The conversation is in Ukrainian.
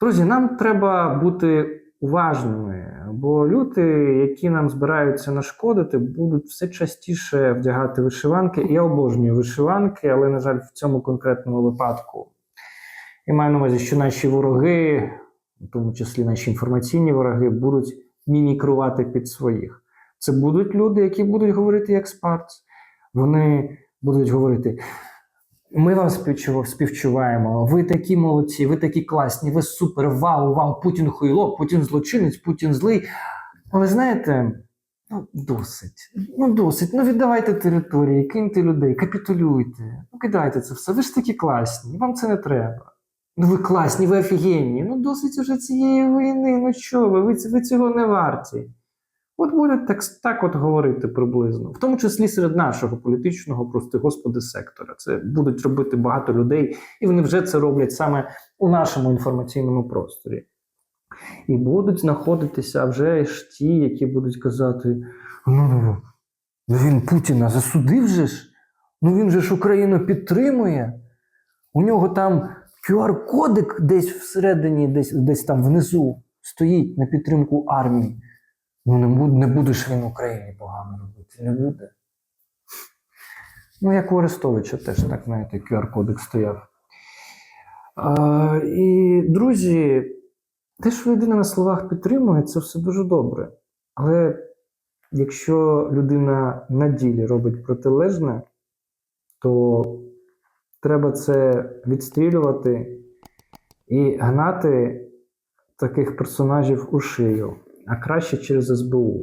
Друзі, нам треба бути уважними, бо люди, які нам збираються нашкодити, будуть все частіше вдягати вишиванки. Я обожнюю вишиванки, але, на жаль, в цьому конкретному випадку. Я маю на увазі, що наші вороги, в тому числі наші інформаційні вороги, будуть мімікрувати під своїх. Це будуть люди, які будуть говорити як спарц. Вони будуть говорити: ми вам співчуваємо, ви такі молодці, ви такі класні, ви супер, вау, вау, Путін хуйло, Путін злочинець, Путін злий. Але знаєте, ну досить. Ну досить. Ну віддавайте території, киньте людей, капітулюйте. Ну кидайте це все. Ви ж такі класні, вам це не треба. Ну ви класні, ви офігенні. Ну досить уже цієї війни. Ну що ви, ви, ви цього не варті. От будуть так, так от говорити приблизно, в тому числі серед нашого політичного, прости господи, сектора. Це будуть робити багато людей, і вони вже це роблять саме у нашому інформаційному просторі. І будуть знаходитися вже ж ті, які будуть казати: ну, ну, ну він Путіна засудив же ж, ну він же ж Україну підтримує. У нього там QR-кодик десь всередині, десь, десь там внизу стоїть на підтримку армії. Ну, не буде, не буде ж він Україні погано робити, не буде. Ну, як у Арестовича теж, так, знаєте, QR-кодик стояв. А, і, друзі, те, що людина на словах підтримує, це все дуже добре. Але якщо людина на ділі робить протилежне, то треба це відстрілювати і гнати таких персонажів у шию, а краще через СБУ.